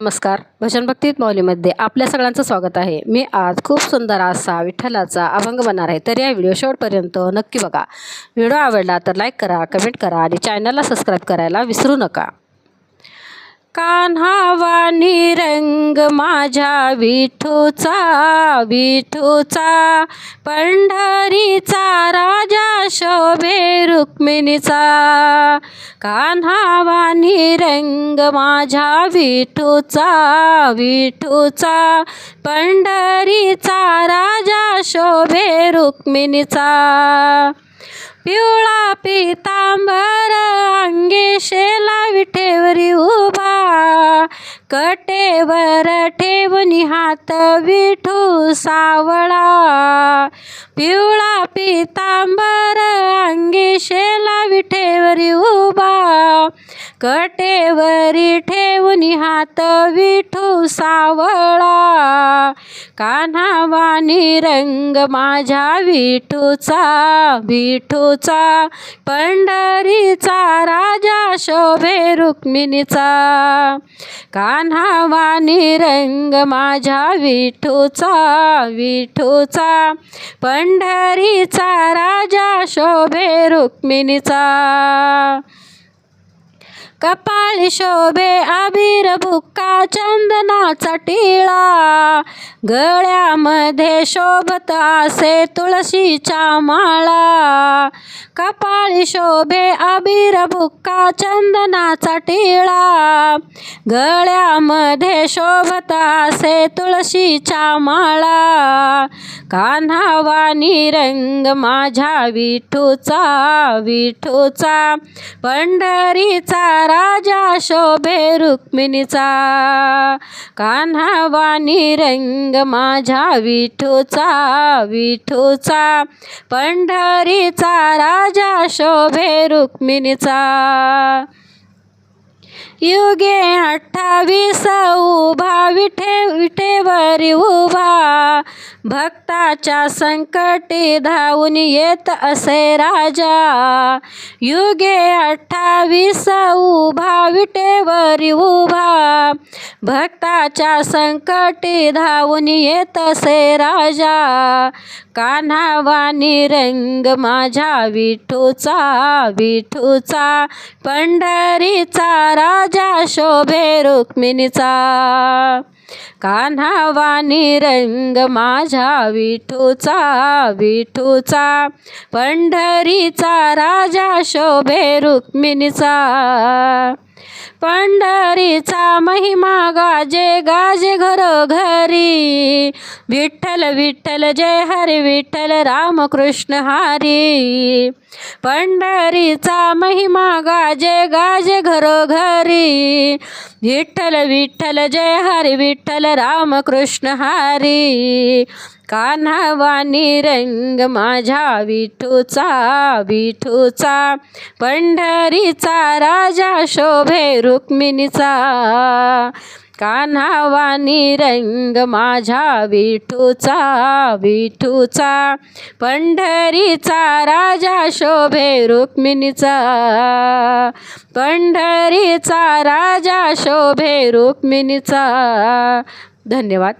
नमस्कार. भजन भक्तीत मौलीमध्ये आपल्या सगळ्यांचं स्वागत आहे. मी आज खूप सुंदर असा विठ्ठलाचा अभंग बनणार आहे. तर या व्हिडिओ शेवटपर्यंत नक्की बघा. व्हिडिओ आवडला तर लाईक करा कमेंट करा आणि चॅनलला सबस्क्राईब करायला विसरू नका. कान्हावानी रंग माझ्या विठूचा विठूचा पंढरीचा राजा शोभे रुक्मिणीचा. कान्हावानी रंग माझ्या विठूचा विठूचा. पंढरीचा राजा शोभे रुक्मिणीचा. पिवळा पितांबर अंगे शेला विठेवरी उभा. कटेवर ठेवणी हात विठू सावळा. पिवळा पितांबर अंगे शेला विठेवरी उभा. कटेवरी ठेवणी हात विठू सावळा. कान्हावानी रंग माझ्या विठूचा विठूचा पंढरीचा राजा शोभे रुक्मिणीचा. कान्हावानी रंग माझ्या विठूचा विठूचा पंढरीचा राजा शोभे रुक्मिणीचा. कपाळी शोभे अबीर भुक्का चंदनाचा टिळा. गळ्यामध्ये शोभत असे तुळशीच्या माळा. कपाळी शोभे अबीर बुक्का चंदनाचा टिळा. गळ्यामध्ये शोभत असे तुळशीच्या माळा. कान्हावानी रंग माझ्या विठूचा विठूचा. पंढरीचा राजा शोभे रुक्मिणीचा. कान्हावानी रंग माझ्या विठूचा विठूचा पंढरीचा राजा शोभे रुक्मिणीचा. युगे अठ्ठावीस उभा विठे विठेवरी उभा. भक्ताच्या संकटी धावून येत असे राजा. युगे अठ्ठावीस उभा विटेवरी उभा. भक्ताच्या संकटी धावून येत असे राजा. कान्हावानी रंग माझ्या विठूचा विठूचा पंढरीचा राजा शोभे रुक्मिणीचा. कान्हावानी रंग माझ्या विठूचा विठूचा पंढरीचा राजा शोभे रुक्मिणीचा. पंढरीचा महिमा गाजे गाजे घरोघरी विठ्ठल विठ्ठल जय हरी विठ्ठल रामकृष्ण हरी. पंढरीचा महिमा गाजे गाजे घरोघरी विठ्ठल विठ्ठल जय हरी विठ्ठल रामकृष्ण हरी. कान्हावानी रंग माझ्या विठूचा विठूचा. पंढरीचा राजा शोभे रुक्मिणीचा. कान्हावानी रंग माझ्या विठूचा विठूचा. पंढरीचा राजा शोभे रुक्मिणीचा. पंढरीचा राजा शोभे रुक्मिणीचा. धन्यवाद.